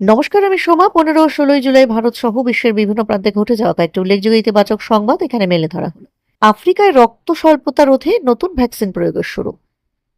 নমস্কার, আমি সোমা। পনেরো ষোলোই জুলাই ভারত সহ বিশ্বের বিভিন্ন প্রান্তে ঘটে যাওয়া কয়েকটি উল্লেখযোগ্য ইতিবাচক সংবাদ এখানে মেলে ধরা হলো। আফ্রিকায় রক্ত স্বল্পতা রোধে নতুন ভ্যাকসিন প্রয়োগের শুরু।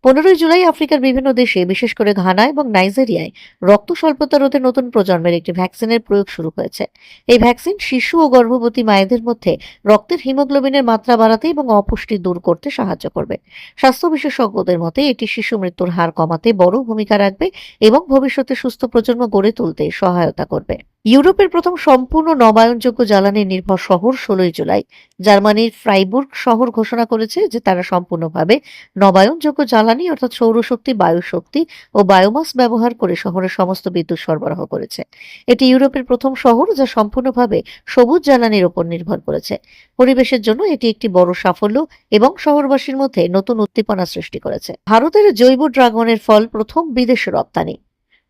পনেরোই জুলাই আফ্রিকার বিভিন্ন দেশে, বিশেষ করে ঘানা এবং নাইজেরিয়ায়, রক্ত স্বল্পতা রোধে নতুন প্রজন্মের একটি ভ্যাকসিনের প্রয়োগ শুরু হয়েছে। এই ভ্যাকসিন শিশু ও গর্ভবতী মায়েদের মধ্যে রক্তের হিমোগ্লোবিনের মাত্রা বাড়াতে এবং অপুষ্টি দূর করতে সাহায্য করবে। স্বাস্থ্য বিশেষজ্ঞদের মতে, এটি শিশু মৃত্যুর হার কমাতে বড় ভূমিকা রাখবে এবং ভবিষ্যতে সুস্থ প্রজন্ম গড়ে তুলতে সহায়তা করবে। ইউরোপের প্রথম সম্পূর্ণ নবায়নযোগ্য জ্বালানি নির্ভর শহর ষোলোই জুলাই। জার্মানির ফ্রাইবুর্গ শহর ঘোষণা করেছে যে তারা সম্পূর্ণভাবে নবায়নযোগ্য জ্বালানি, অর্থাৎ সৌরশক্তি, বায়ুশক্তি ও বায়োমাস ব্যবহার করে শহরের সমস্ত বিদ্যুৎ সরবরাহ করেছে। এটি ইউরোপের প্রথম শহর যা সম্পূর্ণভাবে সবুজ জ্বালানির ওপর নির্ভর করেছে। পরিবেশের জন্য এটি একটি বড় সাফল্য এবং শহরবাসীর মধ্যে নতুন উদ্দীপনা সৃষ্টি করেছে। ভারতের জৈব ড্রাগনের ফল প্রথম বিদেশে রপ্তানি।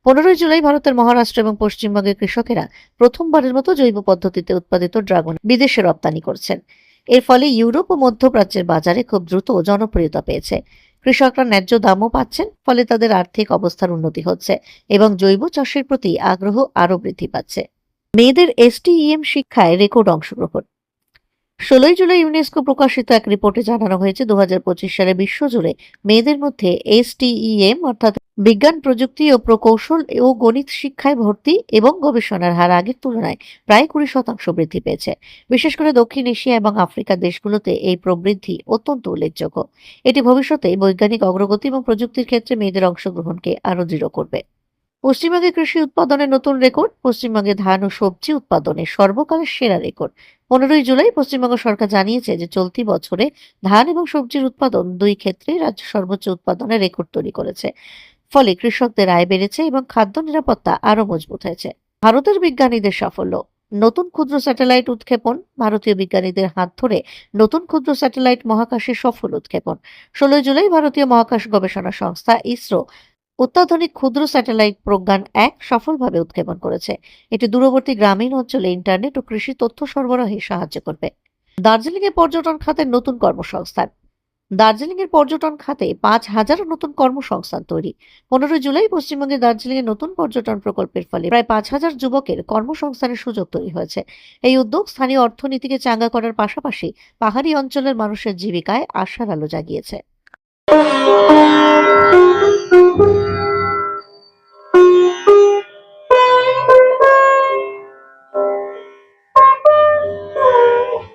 পনেরোই জুলাই ভারতের মহারাষ্ট্র এবং পশ্চিমবঙ্গের কৃষকেরা প্রথমবারের মতো জৈব পদ্ধতিতে উৎপাদিত ড্রাগন বিদেশে রপ্তানি করছেন। এর ফলে ইউরোপ ও মধ্যপ্রাচ্যের বাজারে খুব দ্রুত জনপ্রিয়তা পেয়েছে। কৃষকরা ন্যায্য দামও পাচ্ছেন, ফলে তাদের আর্থিক অবস্থার উন্নতি হচ্ছে এবং জৈব চাষের প্রতি আগ্রহ আরও বৃদ্ধি পাচ্ছে। মেয়েদের এসটিইএম শিক্ষায় রেকর্ড অংশগ্রহণ। ষোলোই জুলাই ইউনেস্কো প্রকাশিত এক রিপোর্টে জানানো হয়েছে দু হাজার পঁচিশ সালে বিশ্বজুড়ে মেয়েদের মধ্যে এসটিইএম অর্থাৎ বিজ্ঞান, প্রযুক্তি ও প্রকৌশল ও গণিত শিক্ষায় ভর্তি এবং গবেষণার হার আগের তুলনায় প্রায় কুড়ি শতাংশ বৃদ্ধি পেয়েছে। বিশেষ করে দক্ষিণ এশিয়া এবং আফ্রিকার দেশগুলোতে এই প্রবৃদ্ধি অত্যন্ত উল্লেখযোগ্য। এটি ভবিষ্যতে বৈজ্ঞানিক অগ্রগতি এবং প্রযুক্তির ক্ষেত্রে মেয়েদের অংশগ্রহণকে আরও দৃঢ় করবে। পশ্চিমবঙ্গে কৃষি উৎপাদনে নতুন রেকর্ড, পশ্চিমবঙ্গে ধান ও সবজি উৎপাদনে সর্বকালের সেরা রেকর্ড। পনেরোই জুলাই পশ্চিমবঙ্গ সরকার জানিয়েছে যে চলতি বছরে ধান এবং সবজির উৎপাদন দুই ক্ষেত্রে রাজ্য সর্বোচ্চ উৎপাদনের রেকর্ড তৈরি করেছে। ফলে কৃষকদের আয় বেড়েছে এবং খাদ্য নিরাপত্তা আরও মজবুত হয়েছে। ভারতের বিজ্ঞানীদের সাফল্য। নতুন ক্ষুদ্র স্যাটেলাইট উৎক্ষেপণ, ভারতীয় বিজ্ঞানীদের হাত ধরে নতুন ক্ষুদ্র স্যাটেলাইট মহাকাশে সফল উৎক্ষেপণ। ষোলোই জুলাই ভারতীয় মহাকাশ গবেষণা সংস্থা, ইসরো অত্যাধুনিক ক্ষুদ্র স্যাটেলাইট প্রজ্ঞান এক সফলভাবে উৎক্ষেপণ করেছে। এটি দূরবর্তী গ্রামীণ অঞ্চলে ইন্টারনেট ও কৃষি তথ্য সরবরাহে সাহায্য করবে। দার্জিলিং এ পর্যটন খাতের নতুন কর্মসংস্থান। দার্জিলিং এর পর্যটন খাতে পাঁচ হাজার নতুন কর্মসংস্থান তৈরি। পনেরোই জুলাই পশ্চিমবঙ্গে দার্জিলিং এর নতুন পর্যটন প্রকল্পের ফলে প্রায় পাঁচ হাজার যুবকের কর্মসংস্থানের সুযোগ তৈরি হয়েছে। এই উদ্যোগ স্থানীয় অর্থনীতিকে চাঙ্গা করার পাশাপাশি পাহাড়ি অঞ্চলের মানুষের জীবিকায় আশার আলো জাগিয়েছে।